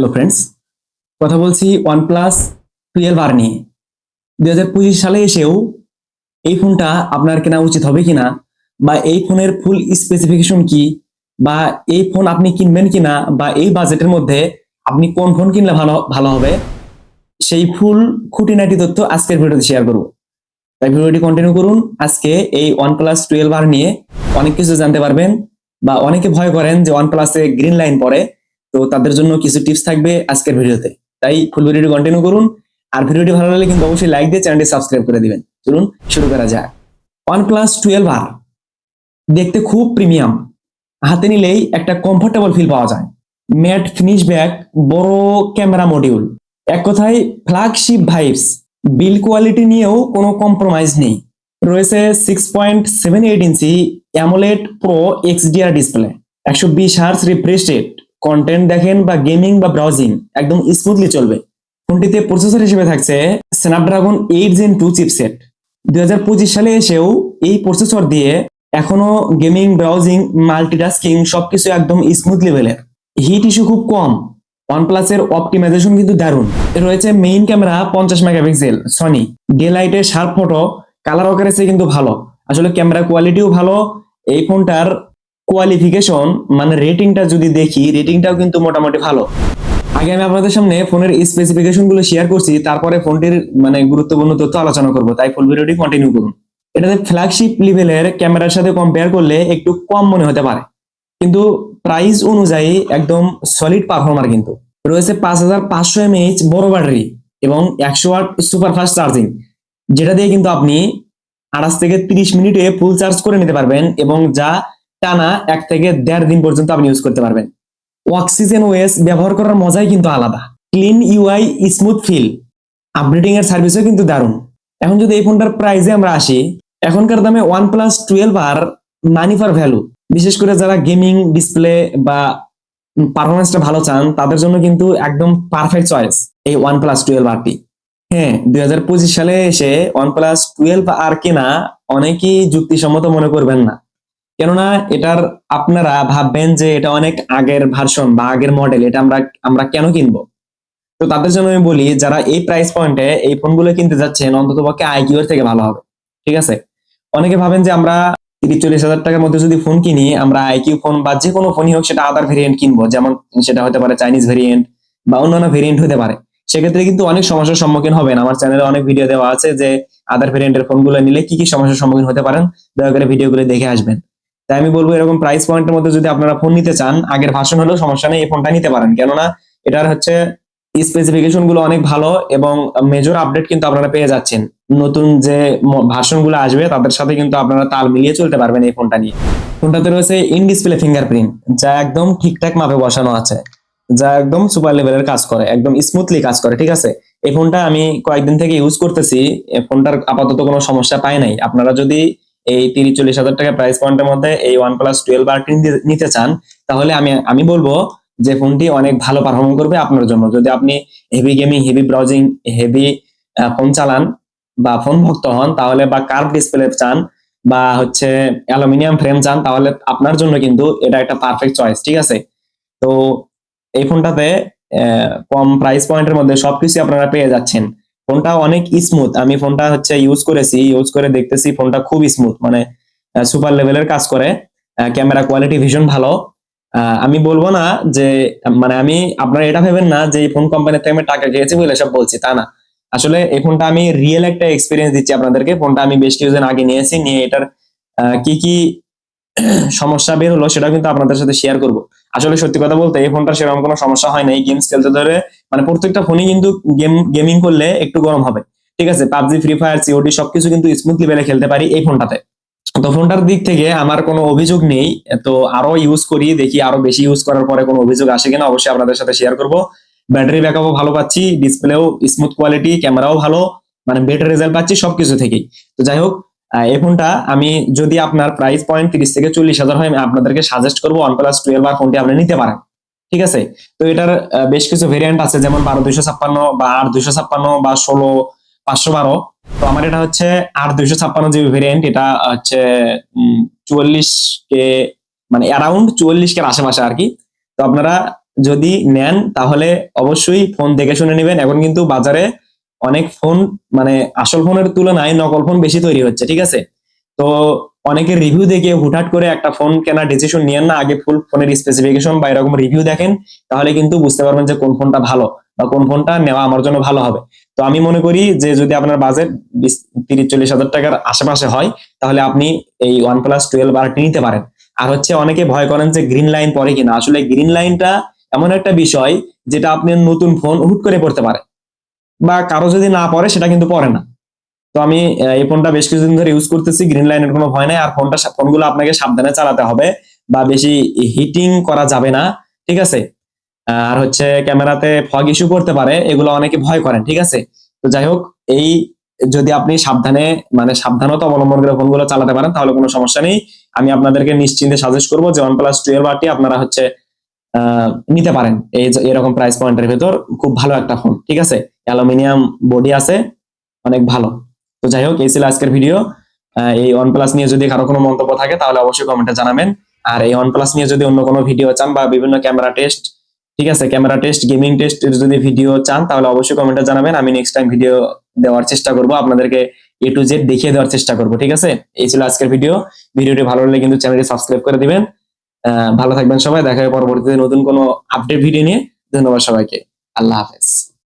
Hello friends কথা বলছি OnePlus twelve আর নিয়ে। দুই হাজার পঁচিশ সালে এসেও এই ফোনটা আপনার কেনা উচিত হবে কিনা বা এই ফোনের ফুল স্পেসিফিকেশন কি বা এই ফোন আপনি কিনবেন কিনা বা এই বাজেটের মধ্যে আপনি কোন ফোন কিনলে ভালো ভালো হবে, সেই ফুল খুঁটিনাটি তথ্য আজকের ভিডিওতে শেয়ার করব। তাই ভিডিওটি কন্টিনিউ করুন। আজকে এই ওয়ানপ্লাস টুয়েলভ আর নিয়ে অনেক কিছু জানতে পারবেন বা অনেকে ভয় করেন যে ওয়ানপ্লাসে গ্রিন লাইন পড়ে। তো তাদের জন্য কিছু টিপস থাকবে আজকের ভিডিওতে। তাই ফুল ভিডিওটি কন্টিনিউ করুন। আর ভিডিওটি ভালো লাগলে কিন্তু অবশ্যই লাইক দিয়ে চ্যানেলটি সাবস্ক্রাইব করে দিবেন। চলুন শুরু করা যাক। ওয়ান প্লাস টুয়েলভ আর দেখতে খুব প্রিমিয়াম হাতে নিলেই একটা কমফোর্টেবল ফিল পাওয়া যায়। ম্যাট ফিনিশ ব্যাগ বড় ক্যামেরা মডিউল এক কথায় ফ্ল্যাগশিপ ভাইবস বিল কোয়ালিটি নিয়েও কোনো কম্প্রোমাইজ নেই। রয়েছে six point seven eight inch AMOLED pro XDR display একশো বিশ হার্স রিফ্রেশ রেট কন্টেন্ট দেখেন বা গেমিং বা ব্রাউজিং একদম স্মুথলি চলবে। ফোনটিতে প্রসেসর হিসেবে থাকছে Snapdragon eight gen two chipset দুই হাজার পঁচিশ সালে এসেও এই প্রসেসর দিয়ে এখনও গেমিং ব্রাউজিং মাল্টিটাস্কিং সবকিছু একদম স্মুথ লেভেলের হিট ইস্যু খুব কম। ওয়ানপ্লাসের অপটিমাইজেশন কিন্তু দারুণ। রয়েছে মেইন ক্যামেরা পঞ্চাশ মেগাপিক্সেল সনি ডে লাইটের শার্প ফটো কালার অকারেসে কিন্তু ভালো। আসলে ক্যামেরা কোয়ালিটিও ভালো। এই ফোনটার কোয়ালিফিকেশন মানে রেটিংটা যদি দেখি রেটিংটাও কিন্তু মোটামুটি ভালো। আগে আমি আপনাদের সামনে ফোনের স্পেসিফিকেশনগুলো শেয়ার করছি, তারপরে ফোনটির মানে গুরুত্বপূর্ণ তথ্য আলোচনা করব। তাই ফুল ভিডিওটি কন্টিনিউ করুন। এটাতে ফ্ল্যাগশিপ লেভেলের ক্যামেরার সাথে কম্পেয়ার করলে একটু কম মনে হতে পারে। কিন্তু প্রাইস অনুযায়ী একদম সলিড পারফর্মার কিন্তু। রয়েছে পাঁচ হাজার পাঁচশো এমএইচ বড় ব্যাটারি এবং একশো ওয়াট সুপার ফাস্ট চার্জিং যেটা দিয়ে কিন্তু আপনি আড়াইশ থেকে তিরিশ মিনিটে ফুল চার্জ করে নিতে পারবেন এবং যা টানা এক থেকে দেড় দিন পর্যন্ত আপনি ইউজ করতে পারবেন। অক্সিজেন ওয়েস ব্যবহার করার মজাই কিন্তু আলাদা। Clean UI smooth feel updating এর সার্ভিসও কিন্তু দারুণ। এখন যদি এই ফোনটার প্রাইসে আমরা আসি, এখনকার দামে one plus twelve R money for value বিশেষ করে যারা গেমিং ডিসপ্লে বা পারফরমেন্সটা ভালো চান, তাদের জন্য কিন্তু একদম পারফেক্ট চয়েস এই ওয়ান প্লাস টুয়েলভ আরটি হ্যাঁ দুই হাজার পঁচিশ সালে এসে ওয়ান প্লাস টুয়েলভ আর কেনা অনেকেই যুক্তিসম্মত মনে করবেন না। কেননা এটার আপনারা ভাববেন যে এটা অনেক আগের ভার্সন বা আগের মডেল এটা আমরা আমরা কেন কিনবো? তো তাদের জন্য আমি বলি, যারা এই প্রাইস পয়েন্টে এই ফোনগুলো কিনতে যাচ্ছেন, অন্তত পক্ষে আইকিউ এর থেকে ভালো হবে, ঠিক আছে? অনেকে ভাবেন যে আমরা তিরিশ চল্লিশ হাজার টাকার মধ্যে যদি ফোন কিনি, আমরা আইকিউ ফোন বা যে কোনো ফোনই হোক, সেটা আদার ভেরিয়েন্ট কিনবো, যেমন সেটা হতে পারে চাইনিজ ভেরিয়েন্ট বা অন্যান্য ভেরিয়েন্ট হতে পারে। সেক্ষেত্রে কিন্তু অনেক সমস্যার সম্মুখীন হবেন। আমার চ্যানেলে অনেক ভিডিও দেওয়া আছে যে আদার ভেরিয়েন্টের ফোনগুলো নিলে কি কি সমস্যার সম্মুখীন হতে পারেন, দয়া করে ভিডিওগুলো দেখে আসবেন। তাই আমি বলব এরকম প্রাইস পয়েন্টের মধ্যে যদি আপনারা ফোন নিতে চান, আগের ভাষণ হলেও সমস্যা নেই, এই ফোনটা নিতে পারেন। কেননা এটার হচ্ছে স্পেসিফিকেশনগুলো অনেক ভালো এবং মেজর আপডেট কিন্তু আপনারা পেয়ে যাচ্ছেন। নতুন যে ভাষণগুলো আসবে, তাদের সাথে কিন্তু আপনারা তাল মিলিয়ে চলতে পারবেন এই ফোনটা নিয়ে। ফোনটাতে রয়েছে ইন ডিসপ্লে ফিঙ্গারপ্রিন্ট যা একদম ঠিকঠাক মাপে বসানো আছে। যা একদম সুপার লেভেলের কাজ করে, একদম স্মুথলি কাজ করে, ঠিক আছে? এই ফোনটা আমি কয়েকদিন থেকে ইউজ করতেছি ফোনটার আপাতত কোনো সমস্যা পাই নাই। আপনারা যদি এই তিরিশ চল্লিশ হাজার টাকা প্রাইস পয়েন্টের মধ্যে এই ওয়ান প্লাস টুয়েলভ আরটি নিতে চান, তাহলে আমি আমি বলব যে ফোনটি অনেক ভালো পারফর্ম করবে আপনার জন্য। যদি আপনি heavy gaming heavy browsing heavy phone চালান বা ফোন ভক্ত হন, তাহলে বা কার্ভ ডিসপ্লে চান বা হচ্ছে অ্যালুমিনিয়াম ফ্রেম চান, তাহলে আপনার জন্য কিন্তু এটা একটা পারফেক্ট চয়েস ঠিক আছে? তো এই ফোনটাতে কম প্রাইস পয়েন্টের মধ্যে সবকিছু আপনারা পেয়ে যাচ্ছেন। ফোনটা অনেক স্মুথ আমি ফোনটা হচ্ছে ইউজ করেছি ইউজ করে দেখতেছি ফোনটা খুব স্মুথ মানে সুপার লেভেলের কাজ করে। ক্যামেরা কোয়ালিটি ভীষণ ভালো। আমি বলব না যে মানে আমি, আপনারা এটা ভেবেন না যে এই ফোন কোম্পানির থেকে আমি টাকা খেয়েছি বলে সব বলছি, তা না। আসলে এই ফোনটা আমি রিয়েল একটা এক্সপিরিয়েন্স দিচ্ছি আপনাদেরকে। ফোনটা আমি বেশ কিছুদিন আগে নিয়েছি, নিয়ে এটার কি কি সমস্যা বের হলো সেটা কিন্তু আপনাদের সাথে শেয়ার করব। আসলে সত্যি কথা বলতে, এই ফোনটা সেরকম কোনো সমস্যা হয় না এই গেমস খেলতে ধরে মানে প্রত্যেকটা ফোনই কিন্তু গেম গেমিং করলে একটু গরম হবে। ঠিক আছে? পাবজি ফ্রি ফায়ার সিওডি সবকিছু কিন্তু স্মুথ লেভেলে খেলতে পারি এই ফোনটাতে তো ফোনটার দিক থেকে আমার কোনো অভিযোগ নেই। তো আরও ইউজ করি, দেখি আরও বেশি ইউজ করার পরে কোনো অভিযোগ আসে কিনা, অবশ্যই আপনাদের সাথে শেয়ার করব। ব্যাটারি ব্যাকআপও ভালো পাচ্ছি ডিসপ্লেও স্মুথ কোয়ালিটি ক্যামেরাও ভালো মানে বেটার রেজাল্ট পাচ্ছি সবকিছু থেকেই। তো যাই হোক এই ফোনটা আমি যদি আপনার প্রাইস পয়েন্ট তিরিশ থেকে চল্লিশ হাজার হয়, আমি আপনাদেরকে সাজেস্ট করব ওয়ান প্লাস টুয়েলভ আর ফোনটি আপনি নিতে পারেন। ঠিক আছে? তো এটার বেশ কিছু ভেরিয়েন্ট আছে, যেমন বারো দুইশো ছাপ্পান্ন বা আট দুইশো ছাপ্পান্ন বা ষোলো পাঁচশো বারো। তো আমার এটা হচ্ছে আট দুইশো ছাপ্পান্ন জিবি ভেরিয়েন্ট এটা হচ্ছে চুয়াল্লিশ কে মানে অ্যারাউন্ড চুয়াল্লিশ কে আশেপাশে আর কি। তো আপনারা যদি নেন, তাহলে অবশ্যই ফোন দেখে শুনে নেবেন। এখন কিন্তু বাজারে অনেক ফোন মানে আসল ফোনের তুলনায় নকল ফোন বেশি তৈরি হচ্ছে, ঠিক আছে? তো অনেকের রিভিউ দেখে হুটহাট করে একটা ফোন কেনার ডিসিশন নিয়েন না, আগে ফুল ফোনের স্পেসিফিকেশন বা এরকম রিভিউ দেখেন, তাহলে কিন্তু বুঝতে পারবেন যে কোন ফোনটা ভালো বা কোন ফোনটা নেওয়া আমার জন্য ভালো হবে। তো আমি মনে করি যে যদি আপনার বাজেট বিশ, তিরিশ, চল্লিশ হাজার টাকার আশেপাশে হয়, তাহলে আপনি এই ওয়ান প্লাস টুয়েলভ আরটি নিতে পারেন। আর হচ্ছে অনেকে ভয় করেন যে গ্রিন লাইন পরে কিনা। আসলে গ্রিন লাইনটা এমন একটা বিষয় যেটা আপনি নতুন ফোন হুট করে পড়তে পারে। বা কারও যদি না পড়ে, সেটা কিন্তু পড়ে না। তো আমি এই ফোনটা বেশ কিছুদিন ধরে ইউজ করতেছি গ্রিন লাইনের কোনো ভয় নাই। আর ফোনটা ফোনগুলো আপনাকে সাবধানে চালাতে হবে বা বেশি হিটিং করা যাবে না, ঠিক আছে? আর হচ্ছে ক্যামেরাতে ফগ ইস্যু করতে পারে, এগুলো অনেকে ভয় করেন, ঠিক আছে? তো যাই হোক, এই যদি আপনি সাবধানে মানে সাবধানতা অবলম্বন করে ফোনগুলো চালাতে পারেন, তাহলে কোনো সমস্যা নেই। আমি আপনাদেরকে নিশ্চিন্তে সাজেস্ট করব যে ওয়ান প্লাস টুয়েলভ আরটি আপনারা হচ্ছে নিতে পারেন। এই এরকম প্রাইস পয়েন্টের ভেতর খুব ভালো একটা ফোন ঠিক আছে? অ্যালুমিনিয়াম বডি আছে, অনেক ভালো। তো যাই হোক, এই ছিল আজকের ভিডিও এই ওয়ান প্লাস নিয়ে যদি কারও কোনো মন্তব্য থাকে, তাহলে অবশ্যই কমেন্টে জানাবেন। আর এই ওয়ান প্লাস নিয়ে যদি অন্য কোনো ভিডিও চান বা বিভিন্ন ক্যামেরা টেস্ট ঠিক আছে? ক্যামেরা টেস্ট গেমিং টেস্ট যদি ভিডিও চান, তাহলে অবশ্যই কমেন্টে জানাবেন। আমি নেক্সট টাইম ভিডিও দেওয়ার চেষ্টা করব, আপনাদেরকে এ টু জেড দেখিয়ে দেওয়ার চেষ্টা করব, ঠিক আছে? এই ছিল আজকের ভিডিও ভিডিওটি ভালো লাগলে কিন্তু চ্যানেলটি সাবস্ক্রাইব করে দিবেন। ভালো থাকবেন সবাই। দেখা হবে পরবর্তীতে নতুন কোনো আপডেট ভিডিও নিয়ে। ধন্যবাদ সবাইকে। আল্লাহ হাফেজ।